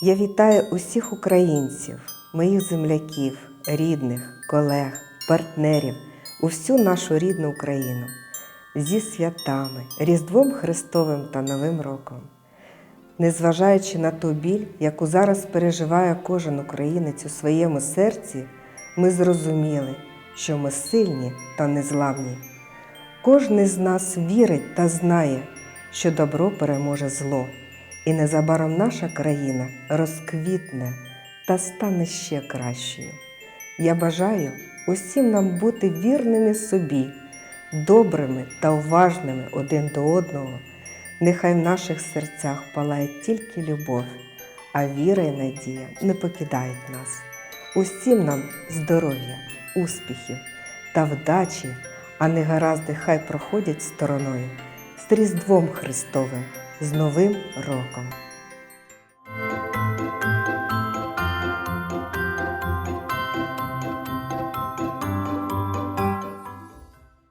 Я вітаю усіх українців, моїх земляків, рідних, колег, партнерів, усю нашу рідну Україну зі святами, Різдвом Христовим та Новим роком. Незважаючи на ту біль, яку зараз переживає кожен українець у своєму серці, ми зрозуміли, що ми сильні та незламні. Кожен з нас вірить та знає, що добро переможе зло, і незабаром наша країна розквітне та стане ще кращою. Я бажаю усім нам бути вірними собі, добрими та уважними один до одного. Нехай в наших серцях палає тільки любов, а віра і надія не покидають нас. Усім нам здоров'я, успіхів та вдачі, а негаразди хай проходять стороною з Різдвом Христовим, з Новим роком.